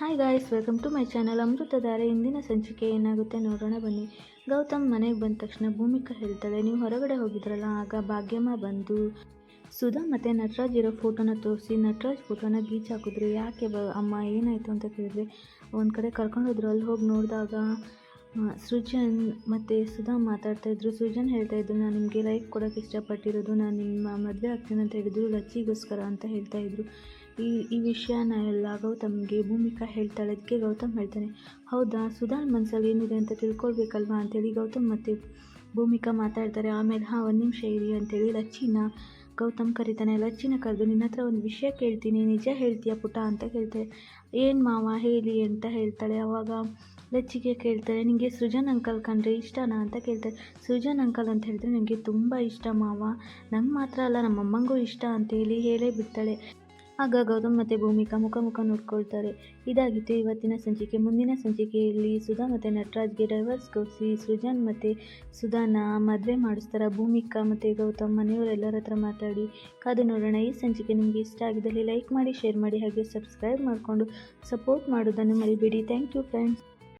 Hi guys welcome to my channel Amruthadhare ಇಂದಿನ ಸಂಚಿಕೆ ಏನಾಗುತ್ತೆ ನೋಡೋಣ ಬನ್ನಿ. ಗೌತಮ್ ಮನೆಗೆ ಬಂದ ತಕ್ಷಣ ಭೂಮಿಕಾ ಹೇಳ್ತಾಳೆ, ನೀವು ಹೊರಗಡೆ ಹೋಗಿದ್ರಲ್ಲ, ಆಗ ಭಾಗ್ಯಮ್ಮ ಬಂದು ಸುಧಾ ಮತ್ತು ನಟರಾಜ್ ಇರೋ ಫೋಟೋನ ತೋರಿಸಿ, ನಟರಾಜ್ ಫೋಟೋನ ಗೀಚ್ ಹಾಕಿದ್ರು. ಯಾಕೆ ಬ, ಅಮ್ಮ ಏನಾಯಿತು ಅಂತ ಕೇಳಿದ್ರೆ, ಒಂದು ಕಡೆ ಕರ್ಕೊಂಡೋದ್ರು ಅಲ್ಲಿ ಹೋಗಿ ನೋಡಿದಾಗ ಸೃಜನ್ ಮತ್ತು ಸುಧಾ ಮಾತಾಡ್ತಾಯಿದ್ರು ಸೃಜನ್ ಹೇಳ್ತಾಯಿದ್ರು ನಾನು ನಿಮಗೆ ಲೈಫ್ ಕೊಡೋಕ್ಕೆ ಇಷ್ಟಪಟ್ಟಿರೋದು, ನಾನು ನಿಮ್ಮ ಮದುವೆ ಆಗ್ತೀನಿ ಅಂತ ಹೇಳಿದ್ರು, ಲಚ್ಚಿಗೋಸ್ಕರ ಅಂತ ಹೇಳ್ತಾಯಿದ್ರು ಈ ಈ ವಿಷಯನ ಎಲ್ಲ ಗೌತಮ್ಗೆ ಭೂಮಿಕಾ ಹೇಳ್ತಾಳೆ ಅದಕ್ಕೆ ಗೌತಮ್ ಹೇಳ್ತಾನೆ. ಹೌದಾ, ಸುಧಾನ್ ಮನಸ್ಸಲ್ಲಿ ಏನಿದೆ ಅಂತ ತಿಳ್ಕೊಳ್ಬೇಕಲ್ವಾ ಅಂತೇಳಿ ಗೌತಮ್ ಮತ್ತು ಭೂಮಿಕಾ ಮಾತಾಡ್ತಾರೆ. ಆಮೇಲೆ, ಹಾಂ, ಒಂದು ನಿಮಿಷ ಇರಿ ಅಂತೇಳಿ ಲಚ್ಚಿನ, ಗೌತಮ್ ಕರಿತಾನೆ. ಲಚ್ಚಿನ ಕರೆದು ನಿನ್ನ ಹತ್ರ ಒಂದು ವಿಷಯ ಕೇಳ್ತೀನಿ, ನಿಜ ಹೇಳ್ತೀಯ ಪುಟ? ಅಂತ ಕೇಳ್ತಾಳೆ ಏನು ಮಾವ, ಹೇಳಿ, ಅಂತ ಹೇಳ್ತಾಳೆ. ಅವಾಗ ಲಚ್ಚಿಗೆ ಕೇಳ್ತಾರೆ ನಿಮಗೆ ಸೃಜನ್ ಅಂಕಲ್ ಕಂಡ್ರೆ ಇಷ್ಟನಾ? ಅಂತ ಕೇಳ್ತಾರೆ ಸೃಜನ್ ಅಂಕಲ್ ಅಂತ ಹೇಳಿದ್ರೆ ನನಗೆ ತುಂಬ ಇಷ್ಟ ಮಾವ. ನಂಗೆ ಮಾತ್ರ ಅಲ್ಲ ನಮ್ಮ ಅಮ್ಮಂಗೂ ಇಷ್ಟ ಅಂತೇಳಿ ಹೇಳೇ ಬಿಡ್ತಾಳೆ. ಆಗ ಗೌತಮ್ ಮತ್ತು ಭೂಮಿಕಾ ಮುಖ ಮುಖ ನೋಡ್ಕೊಳ್ತಾರೆ. ಇದಾಗಿತ್ತು ಇವತ್ತಿನ ಸಂಚಿಕೆ. ಮುಂದಿನ ಸಂಚಿಕೆಯಲ್ಲಿ ಸುಧಾ ಮತ್ತು ನಟರಾಜ್ಗೆ ಡೈವರ್ಸ್ ಕೊಡಿಸಿ ಸೃಜನ್ ಮತ್ತು ಸುಧಾನ ಮದುವೆ ಮಾಡಿಸ್ತಾರೆ? ಭೂಮಿಕಾ ಮತ್ತು ಗೌತಮ್ ಮನೆಯವರೆಲ್ಲರ ಹತ್ರ ಮಾತಾಡಿ ಕಾದು ನೋಡೋಣ. ಈ ಸಂಚಿಕೆ ನಿಮಗೆ ಇಷ್ಟ ಆಗಿದ್ದಲ್ಲಿ ಲೈಕ್ ಮಾಡಿ, ಶೇರ್ ಮಾಡಿ ಹಾಗೆ ಸಬ್ಸ್ಕ್ರೈಬ್ ಮಾಡಿಕೊಂಡು ಸಪೋರ್ಟ್ ಮಾಡೋದನ್ನು ಮರಿಬೇಡಿ. Thank you friends.